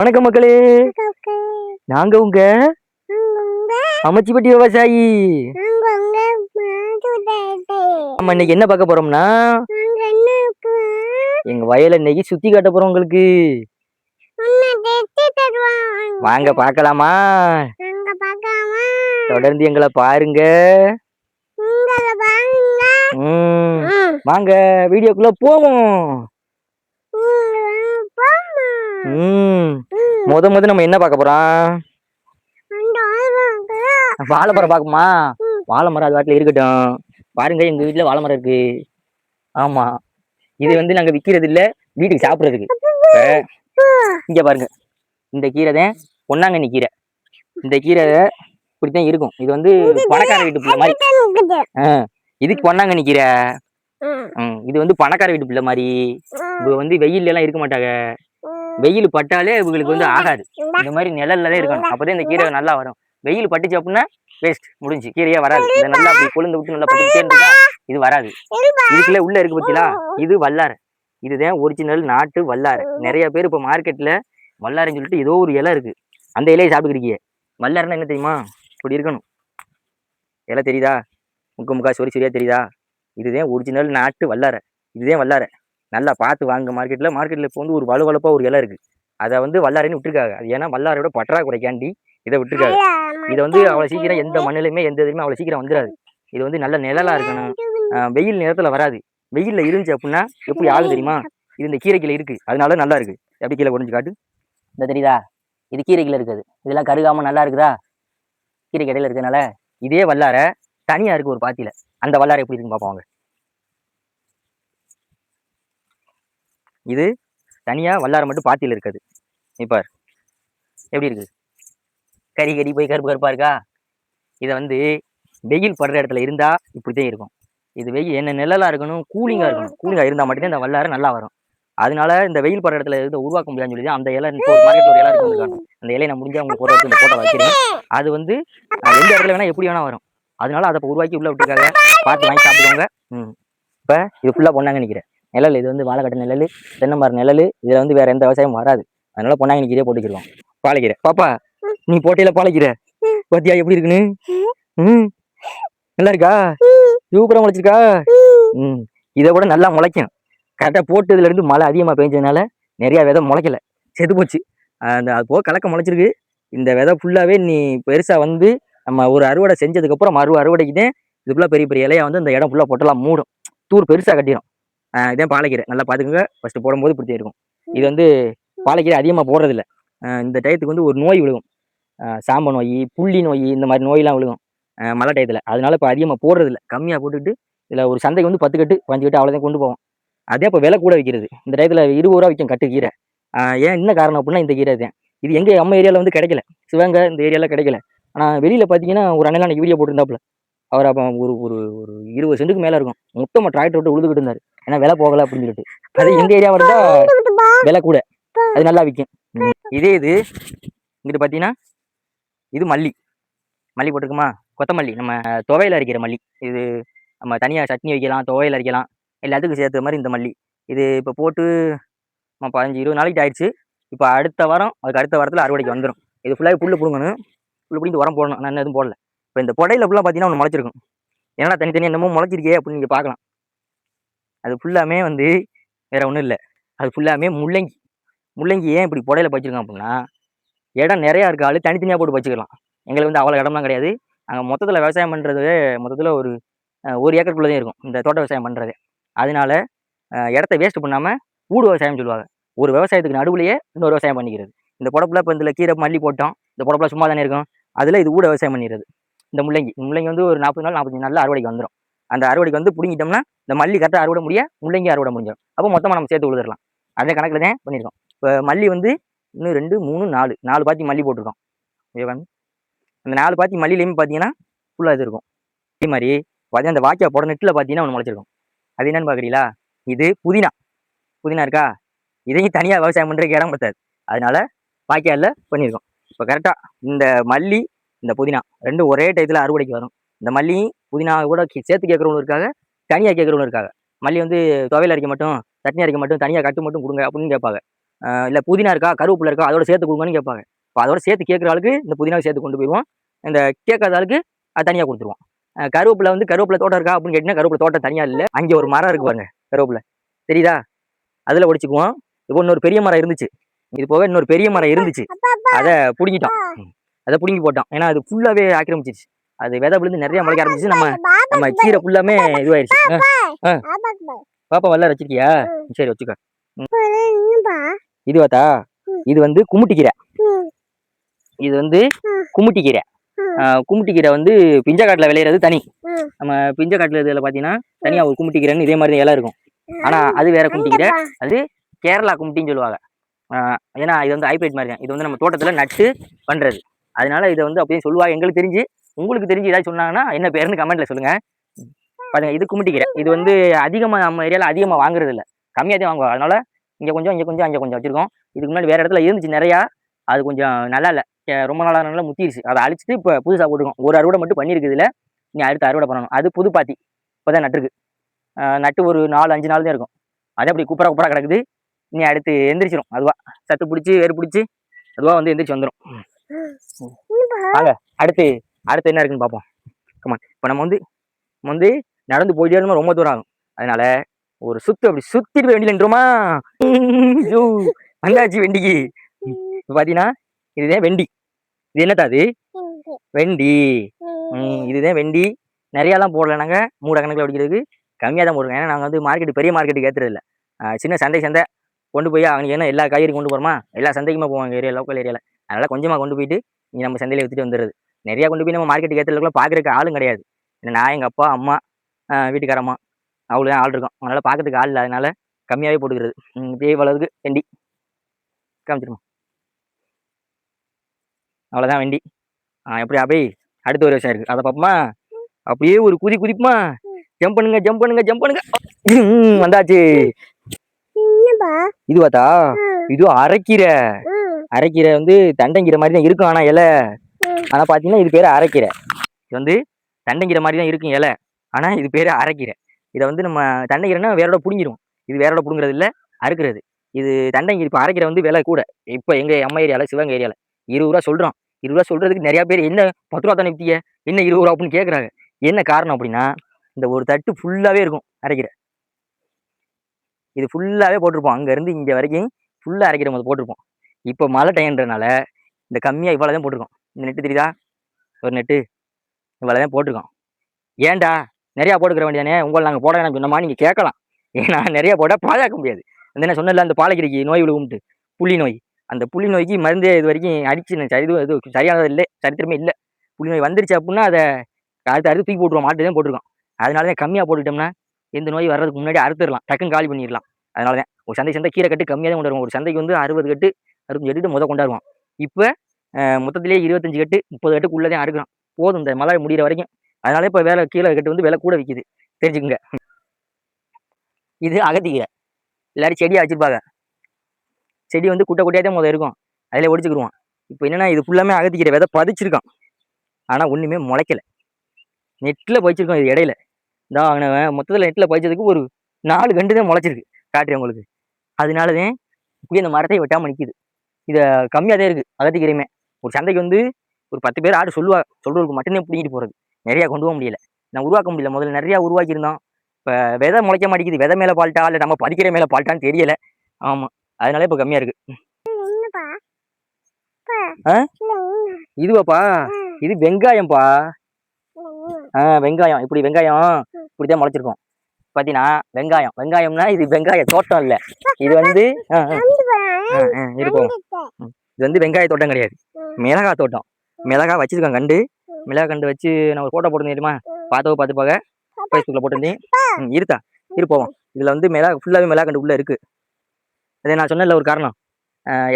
வணக்கம் மக்களே. நாங்க உங்க அமைச்சிப்பட்டி விவசாயி. நம்ம இன்னைக்கு என்ன பார்க்க போறோம்னா? எங்க வயலை இன்னைக்கு சுத்தி காட்ட போறோம் உங்களுக்கு. வாங்க பார்க்கலாமா? தொடர்ந்து எங்களை பாருங்க. வாங்க வீடியோக்குள்ள போவோம். ம், முத முத நம்ம என்ன பார்க்க போறோம்? வாழைமரம் பார்க்குமா வாழைமரம் அது வாட்டில் இருக்கட்டும். பாருங்க எங்க வீட்டுல வாழைமரம் இருக்கு. ஆமா. இது வந்து நாங்க விக்கிறது இல்ல வீட்டுக்கு சாப்பிடுறதுக்கு. இங்க பாருங்க. இந்த கீரை தான் பொன்னாங்கண்ணி கீரை. இந்த கீரை இப்படித்தான் இருக்கும். இது வந்து பணக்கார வீட்டு பிள்ளை மாதிரி. இதுக்கு பொன்னாங்கண்ணி கீரை. இது வந்து பணக்கார வீட்டு பிள்ளை மாதிரி. இது வந்து வெயில்ல எல்லாம் இருக்க மாட்டாங்க. வெயில் பட்டாலே இவங்களுக்கு வந்து ஆகாது. இந்த மாதிரி நிழல்ல தான் இருக்கணும் அப்பதான் இந்த கீரை நல்லா வரும். வெயில் பட்டுச்சு அப்படின்னா வேஸ்ட் முடிஞ்சு. கீரையே வராது. இதை நல்லா அப்படி கொழுந்து விட்டு நல்லா பட்டு இருந்தா இது வராது. இதுக்குள்ள உள்ள இருக்கு பத்தியா இது வல்லாரை. இதுதான் ஒரிஜினல் நாட்டு வல்லாரை. நிறைய பேர் இப்ப மார்க்கெட்ல வல்லாரைன்னு சொல்லிட்டு ஏதோ ஒரு இலை இருக்கு. அந்த இலையை சாப்பிட்டுக்கிறீங்க வல்லாரைன்னா என்ன தெரியுமா? இப்படி இருக்கணும். இலை தெரியுதா? முக்க முக்கா சொரி சொரியா தெரியுதா? இதுதான் ஒரிஜினல் நாட்டு வல்லாரை. இதுதான் வல்லாரை. நல்லா பார்த்து வாங்க மார்க்கெட்ல மார்க்கெட்ல இப்போ வந்து ஒரு வலுவலுப்பா ஒரு இலை இருக்கு. அதை வந்து வல்லாரைன்னு விட்டுருக்காங்க. அது ஏன்னா வல்லாரையோட பற்றாக்குறைக்காண்டி இதை விட்டுருக்காங்க. இதை வந்து அவ்வளோ சீக்கிரம் எந்த மண்ணிலுமே எந்த இதுலையுமே அவ்வளோ சீக்கிரம் வந்துடாது இது வந்து நல்ல நிழலா இருக்கணும். வெயில் நேரத்துல வராது. வெயில்ல இருந்துச்சு அப்படின்னா எப்படி ஆகுது தெரியுமா? இது இந்த கீரைக்கில இருக்கு. அதனால நல்லா இருக்கு. எப்படி கீழே குறைஞ்சு காட்டு? இந்த தெரியுதா? இது கீரைக்கில இருக்குது. இதெல்லாம் கருகாம நல்லா இருக்குதா? கீரை கடையில இருக்கனால இதே வல்லார தனியா இருக்கு ஒரு பாத்தியில. அந்த வல்லாரை எப்படி இருக்குன்னு பார்ப்போம் இது தனியாக வல்லாரை மட்டும் பாத்தியில் இருக்குது. இப்ப எப்படி இருக்குது கறி கறி போய் கருப்பு கருப்பா இருக்கா? இதை வந்து வெயில் படுற இடத்துல இருந்தா இப்படித்தான் இருக்கும். இது வெயில் என்ன நிழலா இருக்கணும்? கூலிங்காக இருக்கணும். கூலிங்காக இருந்தால் மட்டும்தான் இந்த வல்லாரை நல்லா வரும். அதனால இந்த வெயில் படுற இடத்துல இருந்து உருவாக்க முடியாதுன்னு சொல்லி தான் அந்த இலை இப்போ மார்க்கெட்டில் ஒரு இலை இருக்கும் அந்த இலையை நான் முடிஞ்சா உங்களுக்கு ஒரு இடத்துல இந்த போட்டோ வைக்கிறேன் அது வந்து எந்த இடத்துல வேணால் எப்படி வேணால் வரும். அதனால அதை இப்போ உருவாக்கி உள்ள விட்டுருக்காங்க. பார்த்து வாங்கி சாப்பிடுவாங்க ம். இப்போ இது ஃபுல்லாக பொண்ணாங்க நினைக்கிறேன் நிழல் இது வந்து வாழைக்கட்ட நிழல் தென்னை மரம் நிழல் இதுல வந்து வேற எந்த விவசாயமும் வராது. அதனால பொன்னாங்க கீரையை போட்டுக்கிடுவோம் பாலைக்கீரை. பாப்பா நீ போட்டியில பாலைக்கீரை. பத்தியா எப்படி இருக்குன்னு? ம். நல்லா இருக்கா? சூப்பராக முளைச்சிருக்கா? ம். இதை விட நல்லா முளைக்கும். கரெக்டாக போட்டதுல இருந்து மழை அதிகமாக பெஞ்சதுனால நிறைய விதை முளைக்கல. செத்து போச்சு. அந்த அது போக கலக்க முளைச்சிருக்கு. இந்த விதை ஃபுல்லாகவே நீ பெருசா வந்து நம்ம ஒரு அறுவடை செஞ்சதுக்கப்புறம் மறு அறுவடைக்கு தான் இது ஃபுல்லாக பெரிய பெரிய இலையாக வந்து அந்த இடம் ஃபுல்லாக போட்டெல்லாம் மூடும். தூர் பெருசாக கட்டிடும். இதான் பாலைக்கீரை. நல்லா பார்த்துக்கோங்க ஃபஸ்ட்டு போடும்போது இப்படி இருக்கும். இது வந்து பாலைக்கீரை அதிகமாக போடுறதில்ல. இந்த டயத்துக்கு வந்து ஒரு நோய் விழுகும். சாம்ப நோய் புள்ளி நோய் இந்த மாதிரி நோயெல்லாம் விழுகும். மழை டயத்தில். அதனால இப்போ அதிகமாக போடுறதில்ல. கம்மியாக போட்டுக்கிட்டு இதில் ஒரு சந்தைக்கு வந்து பத்து கட்டு பஞ்சு கட்டு அவ்வளோதான் கொண்டு போவோம். அதே இப்போ விலை கூட விற்கிறது இந்த டயத்தில் இருபது ரூபா விற்கும் கட்டு கீரை. ஏன் என்ன காரணம் அப்படின்னா இந்த கீரை தான். இது எங்கே நம்ம ஏரியாவில் வந்து கிடைக்கல. சிவகங்கை இந்த ஏரியாவில் கிடைக்கல. ஆனால் வெளியில் பார்த்தீங்கன்னா ஒரு அண்ணன் அன்னைக்கு வீடியோ போட்டிருந்தாப்புல. அவர் அப்போ ஒரு ஒரு ஒரு இருபது சென்ட்டுக்கு மேலே இருக்கும். மொத்தமாக டிராக்டர் விட்டு உழுதுகிட்டு இருந்தார். ஏன்னா விலை போகலை அப்படின்னு சொல்லிட்டு. அது எங்கள் ஏரியா இருந்தா விலை கூட. அது நல்லா விற்கும் இதே இது இங்கிட்டு பார்த்தீங்கன்னா இது மல்லி. மல்லி போட்டிருக்குமா? கொத்தமல்லி. நம்ம துவையில அரைக்கிற மல்லி. இது நம்ம தனியாக சட்னி வைக்கலாம் துவையல் அரைக்கலாம். எல்லாத்துக்கும் சேர்த்த மாதிரி இந்த மல்லி. இது இப்போ போட்டு நம்ம பதினஞ்சு இருபது நாளைக்கு ஆயிடுச்சு. இப்போ அடுத்த வாரம் அதுக்கு அடுத்த வாரத்தில் அறுவடைக்கு வந்துடும் இது ஃபுல்லாக புல்லு பிடுங்கணும். புல்லு பிடிந்து உரம் போடணும். நான் எதுவும் போடல. இப்போ இந்த புடையில ஃபுல்லாக பார்த்தீங்கன்னா ஒன்று முளைச்சிருக்கும். என்னடா தனித்தனி என்னமோ முளைச்சிருக்கே அப்படின்னு நீங்கள் பார்க்கலாம் அது ஃபுல்லாமே வந்து வேற ஒன்றும் இல்லை. அது ஃபுல்லாமே முள்ளங்கி. முள்ளங்கி ஏன் இப்படி புடையில வச்சிருக்கோம் அப்படின்னா இடம் நிறையா இருக்க. தனித்தனியாக போட்டு பச்சிக்கலாம் எங்களுக்கு வந்து அவ்வளோ இடம்லாம் கிடையாது. நாங்கள் மொத்தத்தில் விவசாயம் பண்ணுறது மொத்தத்தில் ஒரு ஒரு ஏக்கருக்குள்ளே தான் இருக்கும். இந்த தோட்ட விவசாயம் பண்ணுறது அதனால இடத்த வேஸ்ட் பண்ணாமல் ஊடு விவசாயம் சொல்லுவாங்க. ஒரு விவசாயத்துக்கு நடுவுலையே இன்னொரு விவசாயம் பண்ணிக்கிறது. இந்த புடப்புல இப்போ இதில் கீரை மல்லி போட்டோம். இந்த புடப்புல சும்மா தானே இருக்கும். அதில் இது ஊட விவசாயம் பண்ணிடுறது இந்த முள்ளங்கி. முள்ளங்கி வந்து ஒரு நாற்பது நாள் நாற்பத்தஞ்சு நாளில் அறுவடைக்கு வந்துடும் அந்த அறுவடைக்கு வந்து பிடிங்கிட்டோம்னா இந்த மல்லி கரெக்டாக அறுவடை முடிய முள்ளங்கி அறுவடை முடிஞ்சிடும். அப்போ மொத்தமாக நம்ம சேர்த்து உழுதுறலாம் அதே கணக்கில் தான் பண்ணியிருக்கோம். இப்போ மல்லி வந்து இன்னும் ரெண்டு மூணு நாலு நாலு பாத்தி மல்லி போட்டிருக்கோம். ஓகேவா அந்த நாலு பாத்தி மல்லிலையுமே பார்த்தீங்கன்னா ஃபுல்லாக இது இருக்கும். அதே மாதிரி பார்த்தீங்கன்னா அந்த வாக்கியா போட நெட்டில் பார்த்தீங்கன்னா ஒன்று முளைச்சிருக்கும். அது என்னன்னு பார்க்குறீங்களா இது புதினா. புதினா இருக்கா? இதையும் தனியாக விவசாயம் பண்ணுறதுக்கு இடம் பத்தாது அதனால வாய்க்காலில் பண்ணியிருக்கோம். இப்போ கரெக்டாக இந்த மல்லி இந்த புதினா ரெண்டும் ஒரே டயத்தில் அறுவடைக்கு வரும். இந்த மல்லியும் புதினா கூட சேர்த்து கேட்குறவங்க இருக்காங்க தனியாக கேட்குறவங்க இருக்காங்க. மல்லி வந்து துவையல் அரைக்க மட்டும் சட்னி அரைக்க மட்டும் தனியாக கட்டு மட்டும் கொடுங்க அப்படின்னு கேட்பாங்க. இல்லை புதினா இருக்கா கருவேப்பிலை இருக்கா அதோட சேர்த்து கொடுங்கன்னு கேட்பாங்க. இப்போ அதோட சேர்த்து கேட்குற ஆளுக்கு இந்த புதினாவை சேர்த்து கொண்டு போயிடுவோம். இந்த கேட்காத ஆளுக்கு அது தனியாக கொடுத்துருவோம். கருவேப்பிலை வந்து கருவேப்பிலை தோட்டம் இருக்கா அப்படின்னு கேட்டிங்கன்னா கருவேப்பிலை தோட்டம் தனியாக இல்லை. அங்கே ஒரு மரம் இருக்கு பாருங்க கருவேப்பிலை. தெரியுதா? அதில் ஒடிச்சுக்குவோம். இப்போ இன்னொரு பெரிய மரம் இருந்துச்சு. இது போக இன்னொரு பெரிய மரம் இருந்துச்சு. அதை பிடுங்கிட்டோம். அதை பிடுங்கி போட்டோம். ஏன்னா அது ஃபுல்லாகவே ஆக்கிரமிச்சிருச்சு. அது விதை விழுந்து நிறைய முளைக்க ஆரம்பிச்சிச்சு. நம்ம நம்ம கீரை ஃபுல்லாமே இதுவாயிருச்சு. பாப்பா. வல்ல வச்சிருக்கியா? சரி வச்சுக்க. இது பார்த்தா இது வந்து குமுட்டி கீரை. இது வந்து குமுட்டி கீரை. ஆ, குமுட்டி கீரை வந்து பிஞ்சக்காட்டில் விளையிறது தனி. நம்ம பிஞ்சக்காட்டில் இதில் பார்த்தீங்கன்னா தனியாக ஒரு குமுட்டி கீரைன்னு இதே மாதிரி இலை இருக்கும். ஆனால் அது வேற குமுட்டி கீரை. அது கேரளா குமுட்டின்னு சொல்லுவாங்க. ஏன்னா இது வந்து ஹைப்ரிட் மாதிரி தான். இது வந்து நம்ம தோட்டத்தில் நட்டு பண்ணுறது அதனால இதை வந்து அப்படியே சொல்லுவாங்க எங்களுக்கு தெரிஞ்சு உங்களுக்கு தெரிஞ்சு ஏதாவது சொன்னாங்கன்னா என்ன பேருன்னு கமெண்ட்ல சொல்லுங்க. பாருங்க இது குமுட்டி கீரை. இது வந்து அதிகமாக நம்ம ஏரியாவில் அதிகமாக வாங்குறது இல்லை. கம்மியாக தான் வாங்குவோம் அதனால இங்கே கொஞ்சம் இங்கே கொஞ்சம் அங்கே கொஞ்சம் வச்சிருக்கோம். இதுக்கு முன்னாடி வேற இடத்துல இருந்துச்சு நிறையா. அது கொஞ்சம் நல்லா இல்லை. ரொம்ப நாளாக நல்லா முத்திருச்சு. அதை அழிச்சிட்டு இப்போ புதுசாக போட்டுருக்கோம். ஒரு அறுவடை மட்டும் பண்ணியிருக்குது இல்லை. நீ அடுத்து அறுவடை பண்ணணும். அது புது பாத்தி. இப்போ தான் நட்டுருக்கு நட்டு ஒரு நாலு அஞ்சு நாள் தான் இருக்கும். அது அப்படி குப்பரா குப்பரா கிடக்குது. நீ அடுத்து எந்திரிச்சிரும். அதுவா. சத்து பிடிச்சி வேறு பிடிச்சி அதுவா வந்து எந்திரிச்சு வந்துடும் அடுத்து அடுத்து என்ன இருக்குன்னு பார்ப்போம். கமான் இப்போ நம்ம வந்து நம்ம வந்து நடந்து போயிட்டே இருந்தோம் ரொம்ப தூரம் ஆகும். அதனால ஒரு சுத்து அப்படி சுத்திட்டு போய் வண்டியில் நின்றோமா வந்தாச்சு வெண்டிக்கு. இப்போ பார்த்தீங்கன்னா இதுதான் வெண்டி. இது என்னத்தா அது? வெண்டி. இதுதான் வெண்டி. நிறையாலாம் போடல நாங்கள் மூட கணக்கில் அடிக்கிறதுக்கு. கம்மியாக தான் போடுறோம் ஏன்னா நாங்கள் வந்து மார்க்கெட் பெரிய மார்க்கெட்டுக்கு ஏற்றுறது இல்லை சின்ன சந்தை சந்தை. கொண்டு போய் அவங்க என்ன எல்லா காய்கறி கொண்டு போகிறோமா எல்லா சந்தைக்குமே போவாங்க ஏரியா லோக்கல் ஏரியாவில் அதனால் கொஞ்சமாக கொண்டு போயிட்டு இங்கே நம்ம சந்தையில் விற்றுட்டு வந்துடுது நிறையா கொண்டு போய் நம்ம மார்க்கெட்டுக்கு ஏற்றுறதுக்குள்ள பார்க்குறதுக்கு ஆளும் கிடையாது. ஏன்னா நான் எங்கள் அப்பா அம்மா வீட்டுக்காரம்மா அவ்வளோ தான் ஆள் இருக்கும். அதனால் பார்க்கறதுக்கு ஆள் இல்லை. அதனால கம்மியாகவே போட்டுக்கிறது. இப்படியே இவ்வளவுக்கு வெண்டி. காமிச்சிருமா? அவ்வளோதான் வெண்டி. எப்படி? அப்படியே அடுத்த ஒரு விஷயம் இருக்குது அதை பார்ப்போமா? அப்படியே ஒரு குதி குதிப்புமா? ஜம்ப் பண்ணுங்க ஜம்ப் பண்ணுங்க ஜம்ப் பண்ணுங்க. வந்தாச்சு. இது பார்த்தா இது அரைக்கீரை. அரைக்கீரை வந்து தண்டங்கீரை மாதிரி தான் இருக்கும். ஆனால் இலை. ஆனால் பார்த்தீங்கன்னா இது பேர் அரைக்கீரை. இது வந்து தண்டைங்கிற மாதிரி தான் இருக்கும் இலை. ஆனால் இது பேர் அரைக்கீரை. இதை வந்து நம்ம தண்டைக்கீரைனா வேறோட பிடுங்கிடும் இது வேறோட பிடுங்குறது இல்லை அறுக்கிறது. இது தண்டைங்கீரை இப்போ அரைக்கீரை வந்து விலை கூட. இப்போ எங்கள் அம்மா ஏரியாவில் சிவகங்கை ஏரியாவில் இருபது ரூபா சொல்கிறோம் இருபது ரூபா சொல்கிறதுக்கு நிறையா பேர் என்ன பத்து ரூபா தானே வித்திய? என்ன இருபது ரூபா அப்படின்னு கேட்குறாங்க என்ன காரணம் அப்படின்னா இந்த ஒரு தட்டு ஃபுல்லாகவே இருக்கும் அரைக்கீரை. இது ஃபுல்லாகவே போட்டிருப்போம். அங்கேருந்து இங்கே வரைக்கும் ஃபுல்லாக அரைக்கிற போது போட்டிருப்போம். இப்போ மழை டைம்ன்றனால இந்த கம்மியாக இவ்வளோ தான் போட்டிருக்கோம். இந்த நெட்டு தெரியுதா? ஒரு நெட்டு இவ்வளோ தான் போட்டிருக்கோம் ஏன்டா? நிறையா போட்டுக்கிற வேண்டியதானே? உங்களை நாங்கள் போட வேணாம் சொன்னோமா? நீங்கள் கேட்கலாம். ஏன்னா நிறையா போட்டால் பாழாக்க முடியாது. அந்த என்ன சொன்னல அந்த பாலக்கிரிக்கு நோய் விழுகும்ட்டு புள்ளி நோய். அந்த புள்ளி நோய்க்கு மருந்தே இது வரைக்கும் அடிச்சு நான் சரி இது சரியானது இல்லை சரித்திரமே இல்லை. புள்ளி நோய் வந்துருச்சு அப்படின்னா அதை அடுத்து அடுத்து தூக்கி போட்டுருவோம். மாட்டு தான் போட்டிருக்கோம் அதனால தான் கம்மியாக போட்டுட்டோம்னா எந்த நோய் வர்றதுக்கு முன்னாடி அறுத்துடலாம். டக்குன்னு காலி பண்ணிடலாம். அதனால தான் ஒரு சந்தை சந்தை கீரை கட்டு கம்மியாக தான் கொண்டு வருவோம். ஒரு சந்தைக்கு வந்து அறுபது கட்டு அறுபத்தஞ்சு கட்டு முத கொண்டாடுவோம் இப்போ மொத்தத்திலேயே இருபத்தஞ்சு கட்டு முப்பது கட்டுக்குள்ளே தான் அறுக்கிறோம் போதும் இந்த மழை முடிகிற வரைக்கும். அதனால இப்போ வேலை கீழே கட்டு வந்து விலை கூட விற்கிது தெரிஞ்சுக்குங்க. இது அகத்திக்கீரை. எல்லாரும் செடியாக வச்சிருப்பாங்க செடி வந்து குட்டை குட்டையாக தான் முதல் இருக்கும். அதில் ஒடிச்சுக்கிடுவோம் இப்போ என்னென்னா இது ஃபுல்லாமே அகத்திக்கீரை. விதை பதிச்சிருக்கான் ஆனால் ஒன்றுமே முளைக்கல. நெட்டில் பயிச்சிருக்கோம் இது இடையில. இந்த வாங்கினவன் மொத்தத்தில் நெட்டில் பயிச்சதுக்கு ஒரு நாலு கண்டு தான் முளைச்சிருக்கு. காட்டுறேன் உங்களுக்கு. அதனால தான் இப்படி அந்த மரத்தை வெட்டாமல் நிற்கிது இதை கம்மியாக தான் இருக்குது அகத்திக்கீரையுமே. ஒரு சந்தைக்கு வந்து ஒரு பத்து பேர் ஆடு சொல்லுவா சொல்கிறதுக்கு மட்டும்தான் பிடிங்கிட்டு போகிறது நிறையா கொண்டு போக முடியல. நான் உருவாக்க முடியல. முதல்ல நிறையா உருவாக்கியிருந்தோம். இப்போ விதை முளைக்க மாட்டேங்குது. விதை மேலே பால்ட்டா இல்லை நம்ம பதிக்கிற மேலே பால்ட்டான்னு தெரியல. ஆமாம் அதனால இப்போ கம்மியாக இருக்குது இதுவாப்பா? இது வெங்காயம்ப்பா ஆ வெங்காயம். இப்படி வெங்காயம் இப்படி தான் முளைச்சிருக்கோம். பார்த்தீங்கன்னா வெங்காயம். வெங்காயம்னா இது வெங்காய தோட்டம் இல்லை. இது வந்து இருப்போம் இது வந்து வெங்காய தோட்டம் கிடையாது. மிளகா தோட்டம். மிளகா வச்சிருக்கேன் கண்டு. மிளகா கண்டு வச்சு நான் ஒரு ஃபோட்டோ போட்டு தெரியுமா? பார்த்தவோ பார்த்து பார்க்க. ஃபேஸ்புக்கில் போட்டிருந்தேன். ம், இருக்கா இருப்போம் இதில் வந்து மிளகா ஃபுல்லாகவே மிளகா கண்டு உள்ளே இருக்குது அதே நான் சொன்னல ஒரு காரணம்.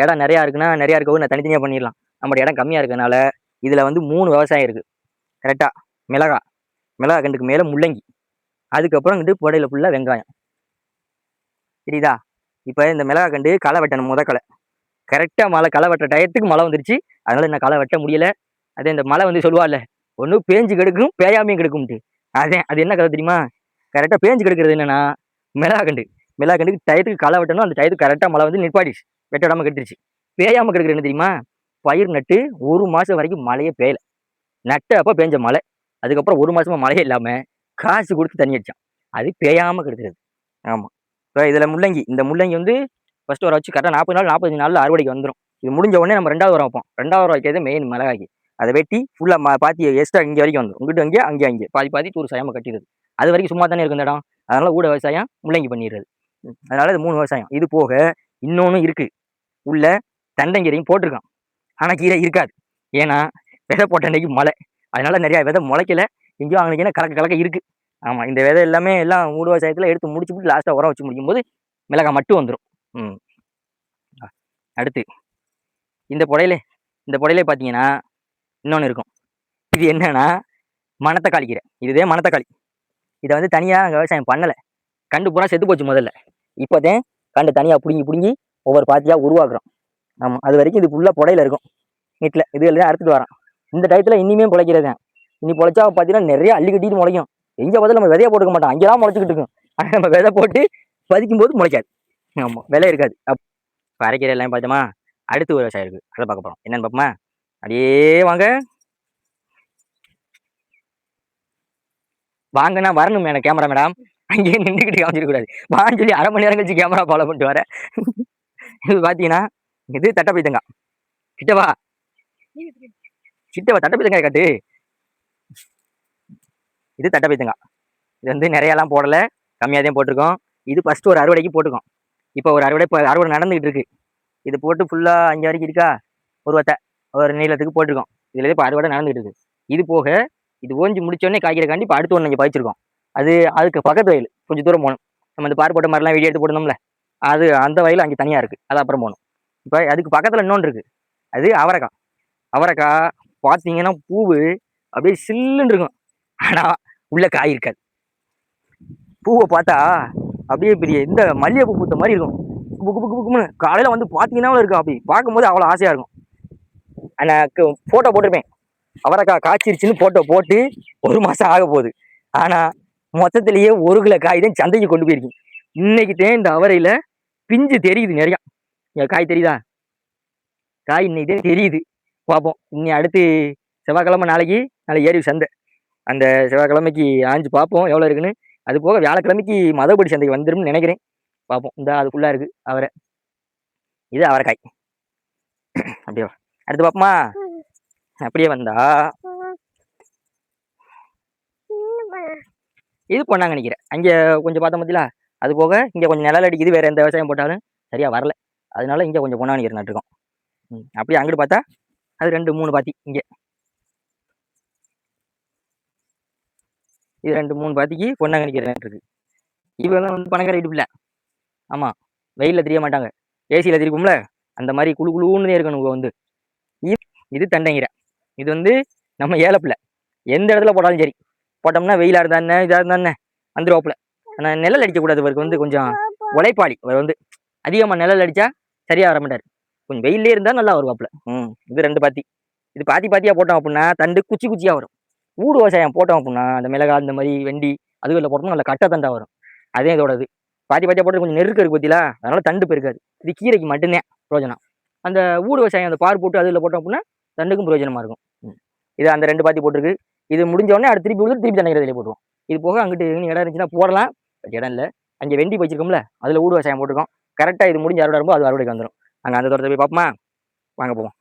இடம் நிறையா இருக்குன்னா நிறையா இருக்கவும் நான் தனித்தனியாக பண்ணிடலாம். நம்மளோட இடம் கம்மியாக இருக்கனால இதில் வந்து மூணு விவசாயம் இருக்குது கரெக்டாக மிளகா மிளகா கண்டுக்கு மேலே முள்ளங்கி. அதுக்கப்புறம் கண்டு புடையில் ஃபுல்லாக வெங்காயம். தெரியுதா இப்போ இந்த மிளகா கண்டு களை வெட்டணும் முத களை. கரெக்டாக மழை களை வெட்டுற டயத்துக்கு மழை வந்துருச்சு. அதனால என்ன களை வெட்ட முடியல. அதே இந்த மழை வந்து சொல்லுவாள்ல ஒன்றும் பேஞ்சு கெடுக்கும் பேயாமையும் கெடுக்கும்ட்டு அதே அது என்ன கதை தெரியுமா? கரெக்டாக பேஞ்சு கெடுக்கிறது என்னன்னா மிளகா கண்டு கண்டுக்கு டயத்துக்கு களை வெட்டணும் அந்த டயத்துக்கு கரெக்டாக மழை வந்து நிற்பாடிச்சு வெட்டடாமல் கெட்டுருச்சு. பேயாமல் கிடக்குறது என்ன தெரியுமா? பயிர் நட்டு ஒரு மாதம் வரைக்கும் மழையே பெய்யல. நட்ட அப்போ பேஞ்ச மழை. அதுக்கப்புறம் ஒரு மாதமாக மழையே இல்லாமல் காசு கொடுத்து தண்ணி அடித்தான் அது பேயாமல் கெடுக்கிறது. ஆமாம் இப்போ இதில் முள்ளங்கி இந்த முள்ளங்கி வந்து ஃபஸ்ட்டு வர வச்சு கரெக்டாக நாற்பது நாள் நாற்பத்தஞ்சு நாளில் அறுவடைக்கு வந்துடும் இது முடிஞ்ச உடனே நம்ம ரெண்டாவது வரம் வைப்போம். ரெண்டாவது வரம் வைக்கிறது மெயின் மிளகாய்க்கு. அதை வெட்டி ஃபுல்லாக பாத்தி எக்ஸ்ட்ரா இங்கே வரைக்கும் வந்துடும் உங்ககிட்ட அங்கே அங்கே அங்கே பாதி பாதி தூர் சாயமாக கட்டிடுது அது வரைக்கும் சும்மா தானே இருக்கும் இடம். அதனால் ஊட விவசாயம் முள்ளங்கி பண்ணிடுறது. அதனால் இது மூணு விவசாயம். இது போக இன்னொன்று இருக்குது உள்ள தண்டங்கீரையும் போட்டிருக்கான். ஆனால் கீரை இருக்காது. ஏன்னா விதை போட்ட அன்றைக்கி மழை அதனால் நிறையா விதை முளைக்கல. எங்கேயோ அங்கே கலக்க கலக்க இருக்குது ஆமாம் இந்த விதை எல்லாமே எல்லாம் ஊடு விவசாயத்தில் எடுத்து முடிச்சுட்டு லாஸ்ட்டாக உரம் வச்சு முடிக்கும் போது மிளகாய் மட்டும் வந்துடும் ம். அடுத்து. இந்த புடையில இந்த புடையிலே பார்த்தீங்கன்னா இன்னொன்று இருக்கும். இது என்னன்னா மணத்தக்காளி கீரை. இதுவே மணத்தக்காளி. இதை வந்து தனியாக விவசாயம் பண்ணலை. கண்டு பூரா செத்து போச்சு முதல்ல. இப்போதான் கண்டு தனியாக பிடுங்கி பிடுங்கி ஒவ்வொரு பாத்தியாக உருவாக்குறோம். ஆமாம் அது வரைக்கும் இது ஃபுல்லாக புடையில இருக்கும். வீட்டில் இது எல்லாம் அறுத்துட்டு வரோம் இந்த டயத்தில் இனிமே பிழைக்கிறது. இனி பொழைச்சா பார்த்தீங்கன்னா நிறைய அள்ளி கட்டிட்டு முளைக்கும். எங்கே பார்த்தாலும் நம்ம விதைய போட்டுக்க மாட்டோம் அங்கே தான் முளைச்சிக்கிட்டு இருக்கும். ஆனால் நம்ம விதை போட்டு பதிக்கும் போது முளைக்காது. ஆமாம் விலை இருக்காது. அப் இப்போ எல்லாம் பார்த்தோமா அடுத்து ஒரு விவசாயம் இருக்குது அதை பார்க்க போகிறோம் என்னன்னு பார்ப்போமா? அப்படியே வாங்க. வாங்கன்னா வரணும் மேடம் கேமரா மேடம் அங்கேயே நின்றுக்கிட்டு காமிச்சிடக்கூடாது. வான்னு சொல்லி அரை மணி நேரம் கழிச்சு கேமரா ஃபாலோ பண்ணிட்டு வரேன் இது பார்த்தீங்கன்னா இது தட்டப்பைத்தங்காய் கிட்டவா கிட்டவா தட்டப்பைத்தங்காய் காட்டு இது தட்டப்பைத்தங்காய் இது வந்து நிறையலாம் போடலை. கம்மியாக தான் போட்டிருக்கோம். இது ஃபஸ்ட்டு ஒரு அறுவடைக்கு போட்டிருக்கோம். இப்போ ஒரு அறுவடை இப்போ அறுவடை நடந்துகிட்டு இருக்கு. இது போட்டு ஃபுல்லாக அஞ்சு வரைக்கும் இருக்கா? ஒரு வத்தை ஒரு நீளத்துக்கு போட்டிருக்கோம். இதில் இப்போ அறுவடை நடந்துகிட்டு இருக்கு. இது போக இது ஓஞ்சி முடிச்சோடனே காய்க்கிறக்காண்டி இப்போ அடுத்து ஒன்று இங்கே பறிச்சிருக்கோம். அது அதுக்கு பக்கத்து வயல் கொஞ்சம் தூரம் போகணும். நம்ம இந்த பார் போட்ட மாதிரிலாம் வீடியோ எடுத்து போடணும்ல அது அந்த வயல் அங்கே தனியாக இருக்குது அது அப்புறம் போகணும். இப்போ அதுக்கு பக்கத்தில் இன்னொன்று இருக்குது அது அவரைக்காய். அவரைக்காய் பார்த்தீங்கன்னா பூவு அப்படியே சில்லுன்னு இருக்கும். ஆனால் உள்ள காய் இருக்காது. பூவை பார்த்தா அப்படியே பெரிய இந்த மல்லிகைப்பூ பூத்த மாதிரி இருக்கும். புக்கு புக்கு புக்குன்னு காலையில் வந்து பார்த்தீங்கன்னா இருக்கும் அப்படி. பார்க்கும்போது அவ்வளோ ஆசையாக இருக்கும். ஆனால் ஃபோட்டோ போட்டிருப்பேன். அவரைக்காய் காய்ச்சிருச்சுன்னு ஃபோட்டோ போட்டு ஒரு மாதம் ஆக போகுது. ஆனால் மொத்தத்திலேயே ஒரு கிலோ காய் தான் சந்தைக்கு கொண்டு போயிருக்கேன் இன்னைக்கு தான் இந்த அவரையில் பிஞ்சு தெரியுது நிறையா. இங்க காய் தெரியுதா? காய் இன்னைக்கு தான் தெரியுது. பார்ப்போம் இன்னி அடுத்து செவ்வாய்க்கிழமை நாளைக்கு நாளைக்கு ஏறி சந்தை. அந்த செவ்வாய்க்கிழமைக்கு ஆஞ்சு பார்ப்போம் எவ்வளோ இருக்குன்னு அது போக வியாழக்கிழமைக்கு மதபடி சந்தைக்கு வந்துடும் நினைக்கிறேன். பார்ப்போம் இந்த அதுக்குள்ளே இருக்குது அவரை. இது அவரைக்காய். அப்படியே அடுத்து பார்ப்போமா அப்படியே வந்தா. இது பொண்ணாங்க நிற்கிறேன் அங்கே கொஞ்சம் பார்த்தோம் பார்த்தீங்களா அது போக இங்கே கொஞ்சம் நிழல் அடிக்குது. வேறு எந்த விவசாயம் போட்டாலும் சரியா வரல. அதனால இங்கே கொஞ்சம் பொண்ணாங்க நிற்கிற நட்டுருக்கோம். ம் அப்படியே அங்கிட்டு பார்த்தா அது ரெண்டு மூணு பாத்தி இங்கே. இது ரெண்டு மூணு பாத்திக்கு பொண்ணாங்க நிற்கிற நட்டுருக்கு இவெல்லாம் வந்து பணக்கார வீட்டு ஆமாம் வெயிலில் தெரிய மாட்டாங்க. ஏசியில் தெரிக்கும்ல அந்த மாதிரி குழு குழுன்னு இருக்கணும் இவங்க வந்து. இது தண்டைங்கீரை. இது வந்து நம்ம ஏலப்பில். எந்த இடத்துல போட்டாலும் சரி. போட்டோம்னா வெயிலாக இருந்தா என்ன இதாக இருந்தா என்ன? ஆனால் நிழல் அடிக்கக்கூடாது. இவருக்கு வந்து கொஞ்சம் உழைப்பாளி. அவர் வந்து அதிகமாக நிழல் அடித்தா சரியாக வர மாட்டார். கொஞ்சம் வெயிலே இருந்தால் நல்லா வருவாப்புல. ம் இது ரெண்டு பாத்தி. இது பாத்தி பாத்தியாக போட்டோம் அப்படின்னா தண்டு குச்சி குச்சியாக வரும். ஊடு விவசாயம் போட்டோம் அப்படின்னா அந்த மிளகா இந்த மாதிரி வெண்டி அதுகளில் போட்டோம்னா நல்ல கட்டை தண்டா வரும். அதே இதோடது பாத்தி பாத்தியாக போட்டு கொஞ்சம் நெருக்கு இருக்கு பத்திலா அதனால தண்டு பெருக்காது இது கீரைக்கு மட்டும்தான் பிரயோஜனம். அந்த ஊடு விவசாயம் அந்த பார் போட்டு அதில் போட்டோம் அப்படின்னா தண்டுக்கும் பிரயோஜனமாக இருக்கும். ம். இது அந்த ரெண்டு பாத்தி போட்டிருக்கு. இது முடிஞ்ச உடனே அடுத்து திருப்பி விழுந்து திருப்பி தண்ணிக்கிறதுல போட்டுருவோம். இது போக அங்கிட்டு இடம் இருந்துச்சுன்னா போடலாம். பட் இடம் இல்லை. அங்கே வெண்டி வச்சிருக்கோம்ல அதில் ஊடு விவசாயம் போட்டிருக்கோம். கரெக்டாக இது முடிஞ்ச அறுவடை வரும்போது அது அறுவடைக்கு வந்துடும் அங்கே அந்த தோட்டத்தை போய் பார்ப்போமா? வாங்க போவோம்.